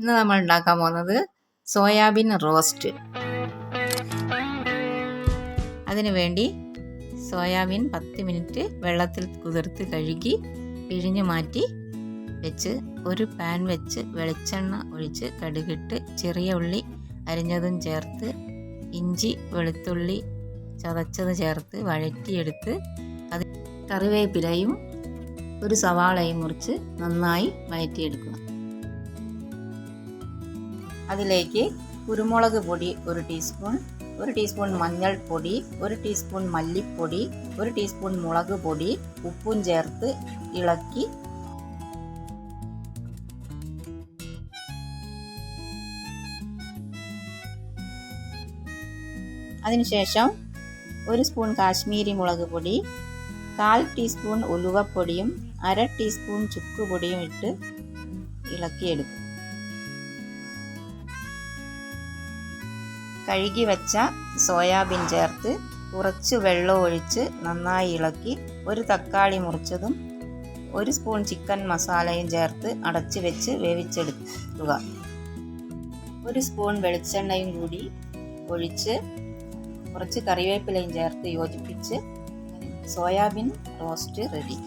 ഇന്ന് നമ്മൾ ഉണ്ടാക്കാൻ പോകുന്നത് സോയാബീൻ റോസ്റ്റ്. അതിനു വേണ്ടി സോയാബീൻ പത്ത് മിനിറ്റ് വെള്ളത്തിൽ കുതിർത്ത് കഴുകി പിഴിഞ്ഞു മാറ്റി വെച്ച് ഒരു പാൻ വെച്ച് വെളിച്ചെണ്ണ ഒഴിച്ച് കടുകിട്ട് ചെറിയ ഉള്ളി അരിഞ്ഞതും ചേർത്ത് ഇഞ്ചി വെളുത്തുള്ളി ചതച്ചത് ചേർത്ത് വഴറ്റിയെടുത്ത് അത് കറിവേപ്പിലയും ഒരു സവാളയും മുറിച്ച് നന്നായി വഴറ്റിയെടുക്കുക. അതിലേക്ക് കുരുമുളക് പൊടി ഒരു ടീസ്പൂൺ ഒരു ടീസ്പൂൺ മഞ്ഞൾപ്പൊടി ഒരു ടീസ്പൂൺ മല്ലിപ്പൊടി ഒരു ടീസ്പൂൺ മുളക് പൊടി ഉപ്പും ചേർത്ത് ഇളക്കി അതിനുശേഷം ഒരു സ്പൂൺ കാശ്മീരി മുളക് പൊടി കാൽ ടീസ്പൂൺ ഉലുവപ്പൊടിയും അര ടീസ്പൂൺ ചുക്കുപൊടിയും ഇട്ട് ഇളക്കിയെടുക്കും. കഴുകി വെച്ച സോയാബീൻ ചേർത്ത് കുറച്ച് വെള്ളം ഒഴിച്ച് നന്നായി ഇളക്കി ഒരു തക്കാളി മുറിച്ചതും ഒരു സ്പൂൺ ചിക്കൻ മസാലയും ചേർത്ത് അടച്ചു വെച്ച് വേവിച്ചെടുക്കുക. ഒരു സ്പൂൺ വെളിച്ചെണ്ണയും കൂടി ഒഴിച്ച് കുറച്ച് കറിവേപ്പിലയും ചേർത്ത് യോജിപ്പിച്ച് സോയാബീൻ റോസ്റ്റ് റെഡി.